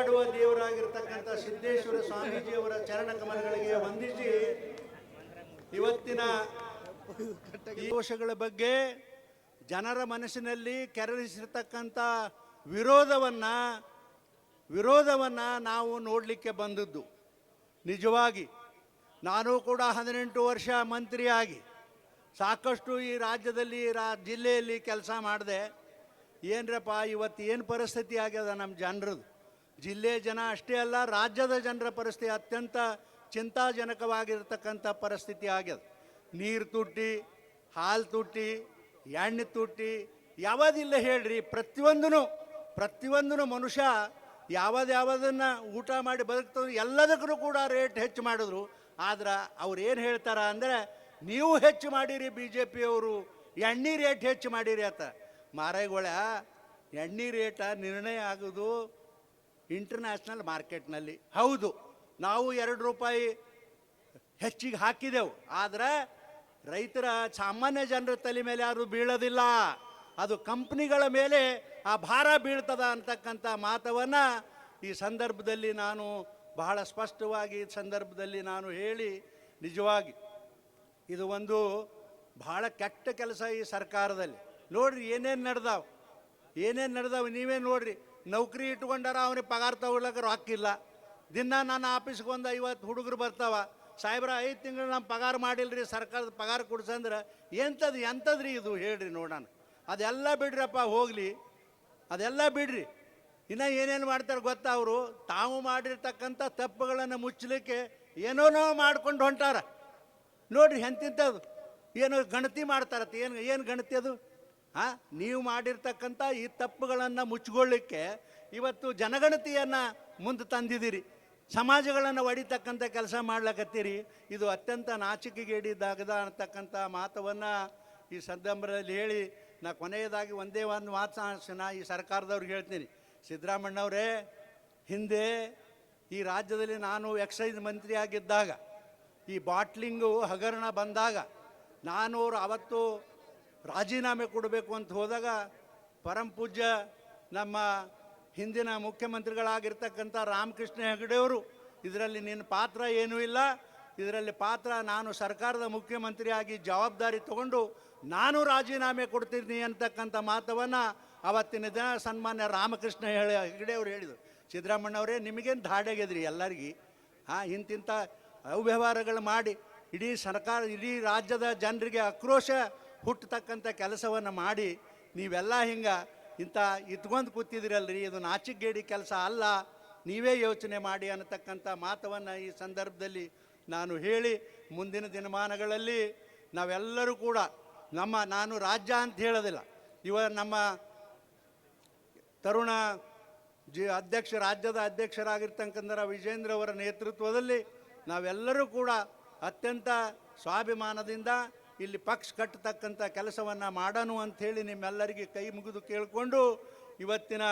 ನಡೆದಾಡುವ ದೇವರಾಗಿರ್ತಕ್ಕಂಥ ಸಿದ್ದೇಶ್ವರ ಸ್ವಾಮೀಜಿಯವರ ಚರಣ ಕಮಲಗಳಿಗೆ ವಂದಿಸಿ ಇವತ್ತಿನ ದೋಷಗಳ ಬಗ್ಗೆ ಜನರ ಮನಸ್ಸಿನಲ್ಲಿ ಕೆರಳಿಸಿರ್ತಕ್ಕಂಥ ವಿರೋಧವನ್ನ ವಿರೋಧವನ್ನ ನಾವು ನೋಡಲಿಕ್ಕೆ ಬಂದದ್ದು. ನಿಜವಾಗಿ, ನಾನು ಕೂಡ ಹದಿನೆಂಟು ವರ್ಷ ಮಂತ್ರಿಯಾಗಿ ಸಾಕಷ್ಟು ಈ ರಾಜ್ಯದಲ್ಲಿ, ರಾ, ಜಿಲ್ಲೆಯಲ್ಲಿ ಕೆಲಸ ಮಾಡಿದೆ. ಏನ್ರಪ್ಪ, ಇವತ್ತು ಏನು ಪರಿಸ್ಥಿತಿ ಆಗ್ಯದ ನಮ್ಮ ಜನರದು? ಜಿಲ್ಲೆ ಜನ ಅಷ್ಟೇ ಅಲ್ಲ, ರಾಜ್ಯದ ಜನರ ಪರಿಸ್ಥಿತಿ ಅತ್ಯಂತ ಚಿಂತಾಜನಕವಾಗಿರ್ತಕ್ಕಂಥ ಪರಿಸ್ಥಿತಿ ಆಗ್ಯದ. ನೀರು ತುಟ್ಟಿ, ಹಾಲು ತುಟ್ಟಿ, ಎಣ್ಣೆ ತುಟ್ಟಿ, ಯಾವುದಿಲ್ಲ ಹೇಳ್ರಿ ಪ್ರತಿಯೊಂದೂ ಪ್ರತಿಯೊಂದೂ ಮನುಷ್ಯ ಯಾವ್ದು ಯಾವುದನ್ನು ಊಟ ಮಾಡಿ ಬದುಕ್ತದೆ ಎಲ್ಲದಕ್ಕೂ ಕೂಡ ರೇಟ್ ಹೆಚ್ಚು ಮಾಡಿದ್ರು. ಆದ್ರೆ ಅವ್ರು ಏನು ಹೇಳ್ತಾರ ಅಂದರೆ, ನೀವು ಹೆಚ್ಚು ಮಾಡಿರಿ ಬಿ ಜೆ ಪಿಯವರು ಎಣ್ಣೆ ರೇಟ್ ಹೆಚ್ಚು ಮಾಡಿರಿ ಅಂತ. ಮಾರೈಗೋಳ, ಎಣ್ಣೆ ರೇಟ ನಿರ್ಣಯ ಆಗೋದು ಇಂಟರ್ನ್ಯಾಷನಲ್ ಮಾರ್ಕೆಟ್ನಲ್ಲಿ ಹೌದು. ನಾವು ಎರಡು ರೂಪಾಯಿ ಹೆಚ್ಚಿಗೆ ಹಾಕಿದೆವು. ಆದರೆ ರೈತರ ಸಾಮಾನ್ಯ ಜನರ ತಲೆ ಮೇಲೆ ಯಾರು ಬೀಳೋದಿಲ್ಲ. ಅದು ಕಂಪ್ನಿಗಳ ಮೇಲೆ ಆ ಭಾರ ಬೀಳ್ತದ ಅಂತಕ್ಕಂಥ ಮಾತವನ್ನು ಈ ಸಂದರ್ಭದಲ್ಲಿ ನಾನು ಬಹಳ ಸ್ಪಷ್ಟವಾಗಿ ಈ ಸಂದರ್ಭದಲ್ಲಿ ನಾನು ಹೇಳಿ ನಿಜವಾಗಿ ಇದು ಒಂದು ಬಹಳ ಕೆಟ್ಟ ಕೆಲಸ ಈ ಸರ್ಕಾರದಲ್ಲಿ. ನೋಡ್ರಿ ಏನೇನು ನಡೆದಾವ? ಏನೇನು ನಡೆದಾವ? ನೀವೇ ನೋಡ್ರಿ. ನೌಕರಿ ಇಟ್ಕೊಂಡಾರ ಅವನಿಗೆ ಪಗಾರ ತಗೊಳ್ಳಕ್ಕೆ ರೊಕ್ಕಿಲ್ಲ. ದಿನ ನನ್ನ ಆಫೀಸ್ಗೆ ಒಂದು ಐವತ್ತು ಹುಡುಗರು ಬರ್ತಾವ. ಸಾಹೇಬ್ರ, ಐದು ತಿಂಗಳು ನಮ್ಮ ಪಗಾರ ಮಾಡಿಲ್ರಿ, ಸರ್ಕಾರದ ಪಗಾರ ಕೊಡ್ಸಂದ್ರೆ ಎಂಥದ್ದು ಎಂಥದ್ರಿ ಇದು ಹೇಳ್ರಿ ನೋಡೋಣ ಅದೆಲ್ಲ ಬಿಡ್ರಪ್ಪ, ಹೋಗಲಿ. ಅದೆಲ್ಲ ಬಿಡ್ರಿ. ಇನ್ನು ಏನೇನು ಮಾಡ್ತಾರೆ ಗೊತ್ತಾ ಅವರು? ತಾವು ಮಾಡಿರ್ತಕ್ಕಂಥ ತಪ್ಪುಗಳನ್ನು ಮುಚ್ಚಲಿಕ್ಕೆ ಏನೋನೋ ಮಾಡ್ಕೊಂಡು ಹೊಂಟಾರ. ನೋಡ್ರಿ ಎಂತಿಂಥದ್ದು. ಏನು ಗಣತಿ ಮಾಡ್ತಾರತ್ತ. ಏನು ಏನು ಗಣತಿ ಅದು? ಹಾಂ, ನೀವು ಮಾಡಿರ್ತಕ್ಕಂಥ ಈ ತಪ್ಪುಗಳನ್ನು ಮುಚ್ಚಿಕೊಳ್ಳಿಕ್ಕೆ ಇವತ್ತು ಜನಗಣತಿಯನ್ನು ಮುಂದೆ ತಂದಿದ್ದೀರಿ. ಸಮಾಜಗಳನ್ನು ಒಡಿತಕ್ಕಂಥ ಕೆಲಸ ಮಾಡ್ಲಕತ್ತೀರಿ. ಇದು ಅತ್ಯಂತ ನಾಚಿಕೆಗೇಡಿದ್ದಾಗದ ಅಂತಕ್ಕಂಥ ಮಾತವನ್ನು ಈ ಸಂದರ್ಭದಲ್ಲಿ ಹೇಳಿ ನಾ ಕೊನೆಯದಾಗಿ ಒಂದೇ ಒಂದು ಮಾತು ನಾ ಈ ಸರ್ಕಾರದವ್ರಿಗೆ ಹೇಳ್ತೀನಿ. ಸಿದ್ದರಾಮಣ್ಣವರೇ ಹಿಂದೆ ಈ ರಾಜ್ಯದಲ್ಲಿ ನಾನು ಎಕ್ಸೈಸ್ ಮಂತ್ರಿ ಆಗಿದ್ದಾಗ, ಈ ಬಾಟ್ಲಿಂಗು ಹಗರಣ ಬಂದಾಗ ನಾನು ಅವತ್ತು ರಾಜೀನಾಮೆ ಕೊಡಬೇಕು ಅಂತ ಹೋದಾಗ ಪರಂ ಪೂಜ್ಯ ನಮ್ಮ ಹಿಂದಿನ ಮುಖ್ಯಮಂತ್ರಿಗಳಾಗಿರ್ತಕ್ಕಂಥ ರಾಮಕೃಷ್ಣ ಹೆಗಡೆಯವರು ಇದರಲ್ಲಿ ನಿನ್ನ ಪಾತ್ರ ಏನೂ ಇಲ್ಲ. ಇದರಲ್ಲಿ ಪಾತ್ರ ನಾನು ಸರ್ಕಾರದ ಮುಖ್ಯಮಂತ್ರಿಯಾಗಿ ಜವಾಬ್ದಾರಿ ತಗೊಂಡು ನಾನು ರಾಜೀನಾಮೆ ಕೊಡ್ತೀನಿ ಅಂತಕ್ಕಂಥ ಮಾತವನ್ನು ಅವತ್ತಿನ ದಿನ ಸನ್ಮಾನ್ಯ ರಾಮಕೃಷ್ಣ ಹೇಳಿ ಹೆಗಡೆಯವರು ಹೇಳಿದರು. ಸಿದ್ದರಾಮಣ್ಣವರೇ ನಿಮಗೇನು ಧಾಡೆಗೆದ್ರಿ ಎಲ್ಲರಿಗೆ? ಹಾಂ ಇಂತಿಂಥ ಅವ್ಯವಹಾರಗಳು ಮಾಡಿ, ಇಡೀ ಸರ್ಕಾರ, ಇಡೀ ರಾಜ್ಯದ ಜನರಿಗೆ ಆಕ್ರೋಶ ಹುಟ್ಟತಕ್ಕಂಥ ಕೆಲಸವನ್ನು ಮಾಡಿ ನೀವೆಲ್ಲ ಹಿಂಗೆ ಇಂಥ ಇಟ್ಕೊಂಡು ಕೂತಿದ್ರಲ್ರಿ, ಇದು ನಾಚಿಗೇಡಿ ಕೆಲಸ ಅಲ್ಲ. ನೀವೇ ಯೋಚನೆ ಮಾಡಿ ಅನ್ನತಕ್ಕಂಥ ಮಾತವನ್ನು ಈ ಸಂದರ್ಭದಲ್ಲಿ ನಾನು ಹೇಳಿ ಮುಂದಿನ ದಿನಮಾನಗಳಲ್ಲಿ ನಾವೆಲ್ಲರೂ ಕೂಡ ನಮ್ಮ, ನಾನು ರಾಜ್ಯ ಅಂತ ಹೇಳೋದಿಲ್ಲ, ಇವ ನಮ್ಮ ತರುಣ ಜಿ ಅಧ್ಯಕ್ಷ, ರಾಜ್ಯದ ಅಧ್ಯಕ್ಷರಾಗಿರ್ತಕ್ಕಂಥ ವಿಜೇಂದ್ರ ಅವರ ನೇತೃತ್ವದಲ್ಲಿ ನಾವೆಲ್ಲರೂ ಕೂಡ ಅತ್ಯಂತ ಸ್ವಾಭಿಮಾನದಿಂದ ಇಲ್ಲಿ ಪಕ್ಷ ಕಟ್ಟತಕ್ಕಂಥ ಕೆಲಸವನ್ನು ಮಾಡೋಣ ಅಂಥೇಳಿ ನಿಮ್ಮೆಲ್ಲರಿಗೆ ಕೈ ಮುಗಿದು ಕೇಳಿಕೊಂಡು ಇವತ್ತಿನ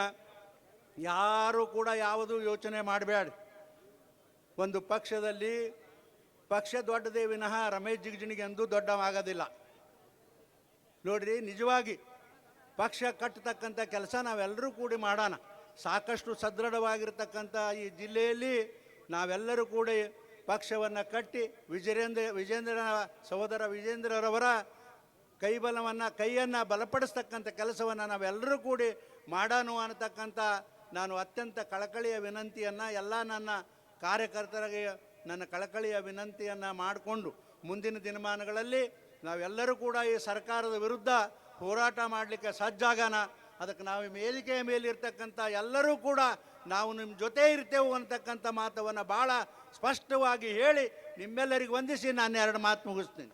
ಯಾರು ಕೂಡ ಯಾವುದು ಯೋಚನೆ ಮಾಡಬೇಡ ಒಂದು ಪಕ್ಷದಲ್ಲಿ ಪಕ್ಷ ದೊಡ್ಡದೇ ವಿನಃ ರಮೇಶ್ ಜಿಗಜಿಣಿಗೆ ಎಂದೂ ದೊಡ್ಡವಾಗೋದಿಲ್ಲ. ನೋಡ್ರಿ, ನಿಜವಾಗಿ ಪಕ್ಷ ಕಟ್ಟತಕ್ಕಂಥ ಕೆಲಸ ನಾವೆಲ್ಲರೂ ಕೂಡಿ ಮಾಡೋಣ. ಸಾಕಷ್ಟು ಸದೃಢವಾಗಿರ್ತಕ್ಕಂಥ ಈ ಜಿಲ್ಲೆಯಲ್ಲಿ ನಾವೆಲ್ಲರೂ ಕೂಡಿ ಪಕ್ಷವನ್ನು ಕಟ್ಟಿ ವಿಜಯೇಂದ್ರ ವಿಜೇಂದ್ರ ಸಹೋದರ ವಿಜೇಂದ್ರರವರ ಕೈಬಲವನ್ನು, ಕೈಯನ್ನು ಬಲಪಡಿಸ್ತಕ್ಕಂಥ ಕೆಲಸವನ್ನು ನಾವೆಲ್ಲರೂ ಕೂಡಿ ಮಾಡೋಣ ಅನ್ನತಕ್ಕಂಥ ನಾನು ಅತ್ಯಂತ ಕಳಕಳಿಯ ವಿನಂತಿಯನ್ನು ಎಲ್ಲ ನನ್ನ ಕಾರ್ಯಕರ್ತರಿಗೆ ನನ್ನ ಕಳಕಳಿಯ ವಿನಂತಿಯನ್ನು ಮಾಡಿಕೊಂಡು ಮುಂದಿನ ದಿನಮಾನಗಳಲ್ಲಿ ನಾವೆಲ್ಲರೂ ಕೂಡ ಈ ಸರ್ಕಾರದ ವಿರುದ್ಧ ಹೋರಾಟ ಮಾಡಲಿಕ್ಕೆ ಸಜ್ಜಾಗೋಣ ಅದಕ್ಕೆ ನಾವು ಮೇಲಿಕೆಯ ಮೇಲಿರ್ತಕ್ಕಂಥ ಎಲ್ಲರೂ ಕೂಡ ನಾವು ನಿಮ್ಮ ಜೊತೆ ಇರ್ತೇವೆ ಅಂತಕ್ಕಂಥ ಮಾತವನ್ನು ಭಾಳ ಸ್ಪಷ್ಟವಾಗಿ ಹೇಳಿ ನಿಮ್ಮೆಲ್ಲರಿಗೆ ವಂದಿಸಿ ನಾನು ಎರಡು ಮಾತು ಮುಗಿಸ್ತೀನಿ.